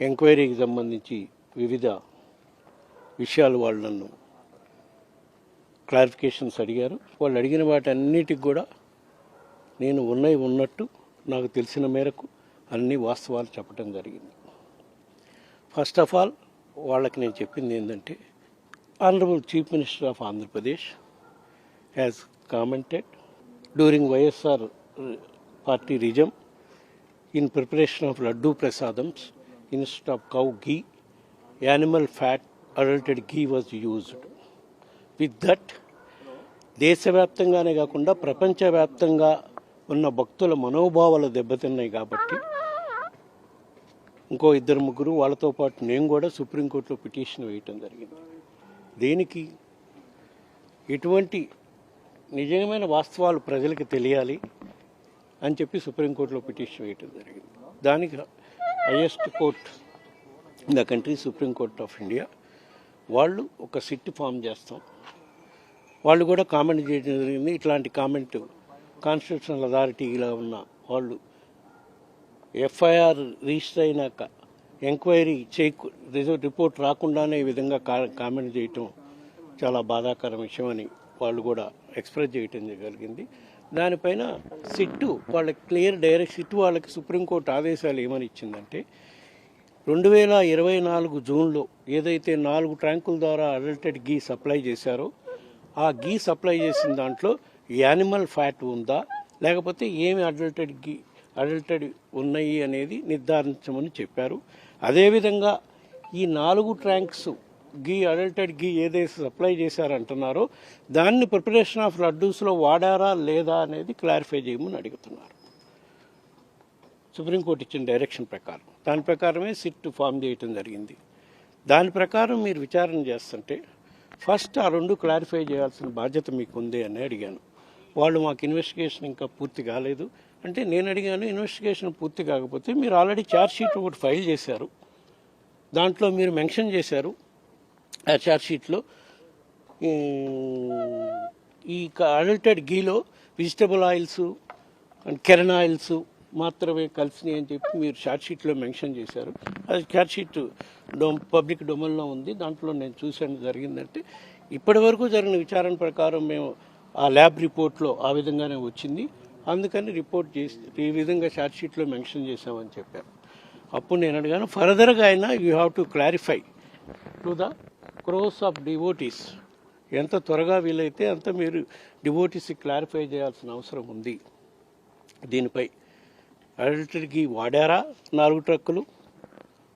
ఎంక్వైరీకి సంబంధించి వివిధ విషయాలు వాళ్ళు నన్ను క్లారిఫికేషన్స్ అడిగారు. వాళ్ళు అడిగిన వాటన్నిటికి కూడా నేను ఉన్నవి ఉన్నట్టు నాకు తెలిసిన మేరకు అన్ని వాస్తవాలు చెప్పడం జరిగింది. ఫస్ట్ ఆఫ్ ఆల్ వాళ్ళకి నేను చెప్పింది ఏంటంటే honourable chief minister of Andhra Pradesh has commented during YSR party regime in preparation of laddu prasadams instead of cow ghee animal fat adulterated ghee was used with that దేశవ్యాప్తంగానే కాకుండా ప్రపంచవ్యాప్తంగా ఉన్న భక్తుల మనోభావాలు దెబ్బతిన్నాయి కాబట్టి ఇంకో ఇద్దరు ముగ్గురు వాళ్ళతో పాటు నేను కూడా సుప్రీంకోర్టులో పిటిషన్ వేయటం జరిగింది. దేనికి? ఎటువంటి నిజమైన వాస్తవాలు ప్రజలకు తెలియాలి అని చెప్పి సుప్రీంకోర్టులో పిటిషన్ వేయటం జరిగింది. దానికి highest court the country Supreme Court of India వాళ్ళు ఒక సిట్ ఫామ్ చేస్తాం. వాళ్ళు కూడా కామెంట్ చేయడం జరిగింది. ఇట్లాంటి కామెంట్ కాన్స్టిట్యూషనల్ అథారిటీలో ఉన్న వాళ్ళు ఎఫ్ఐఆర్ రిజిస్టర్ అయినాక ఎంక్వైరీ చేయకు రిపోర్ట్ రాకుండానే ఈ విధంగా కా- కామెంట్ చేయటం చాలా బాధాకర విషయం అని వాళ్ళు కూడా ఎక్స్ప్రెస్ చేయటం జరిగింది. దానిపైన సిట్టు వాళ్ళకి క్లియర్ డైరెక్ట్ సిట్టు వాళ్ళకి సుప్రీంకోర్టు ఆదేశాలు ఏమని ఇచ్చిందంటే రెండు వేల ఇరవై నాలుగు జూన్లో ఏదైతే నాలుగు ట్యాంకుల ద్వారా అడల్టెడ్ గీ సప్లై చేశారో ఆ గీ సప్లై చేసిన దాంట్లో యానిమల్ ఫ్యాట్ ఉందా? లేకపోతే ఏమి అడల్టెడ్ గీ అడల్టెడ్ ఉన్నాయి అనేది నిర్ధారించమని చెప్పారు. అదేవిధంగా ఈ నాలుగు ట్యాంక్స్ గీ అడల్టెడ్ గీ ఏదైతే సప్లై చేశారంటున్నారో దాన్ని ప్రిపరేషన్ ఆఫ్ లడ్డూస్లో వాడారా లేదా అనేది క్లారిఫై చేయమని అడుగుతున్నారు. సుప్రీంకోర్టు ఇచ్చిన డైరెక్షన్ ప్రకారం. దాని ప్రకారమే సిట్ ఫామ్ చేయటం జరిగింది. దాని ప్రకారం మీరు విచారణ చేస్తుంటే ఫస్ట్ ఆ రెండు క్లారిఫై చేయాల్సిన బాధ్యత మీకు ఉంది అని అడిగాను. వాళ్ళు మాకు ఇన్వెస్టిగేషన్ ఇంకా పూర్తి కాలేదు. అంటే నేను అడిగాను ఇన్వెస్టిగేషన్ పూర్తి కాకపోతే మీరు ఆల్రెడీ ఛార్జ్ షీట్ ఒకటి ఫైల్ చేశారు. దాంట్లో మీరు మెన్షన్ చేశారు. ఆ ఛార్జ్ షీట్లో ఈ adulterated గీలో vegetable oils and kernel oils మాత్రమే కలిసినాయి అని చెప్పి మీరు ఛార్జ్ షీట్లో మెన్షన్ చేశారు. అది ఛార్జ్ షీట్ పబ్లిక్ డొమైన్లో ఉంది. దాంట్లో నేను చూసాను జరిగిందంటే ఇప్పటి వరకు జరిగిన విచారణ ప్రకారం మేము ఆ ల్యాబ్ రిపోర్ట్లో ఆ విధంగానే వచ్చింది. అందుకని రిపోర్ట్ చేసి ఈ విధంగా ఛార్జ్ షీట్లో మెన్షన్ చేశామని చెప్పారు. అప్పుడు నేను అడిగాను ఫర్దర్గా అయినా you have to clarify to the crores of devotees. ఎంత త్వరగా వీలైతే అంత మీరు డివోటీస్కి క్లారిఫై చేయాల్సిన అవసరం ఉంది. దీనిపై అడల్టరీకి వాడారా నాలుగు ట్రక్కులు?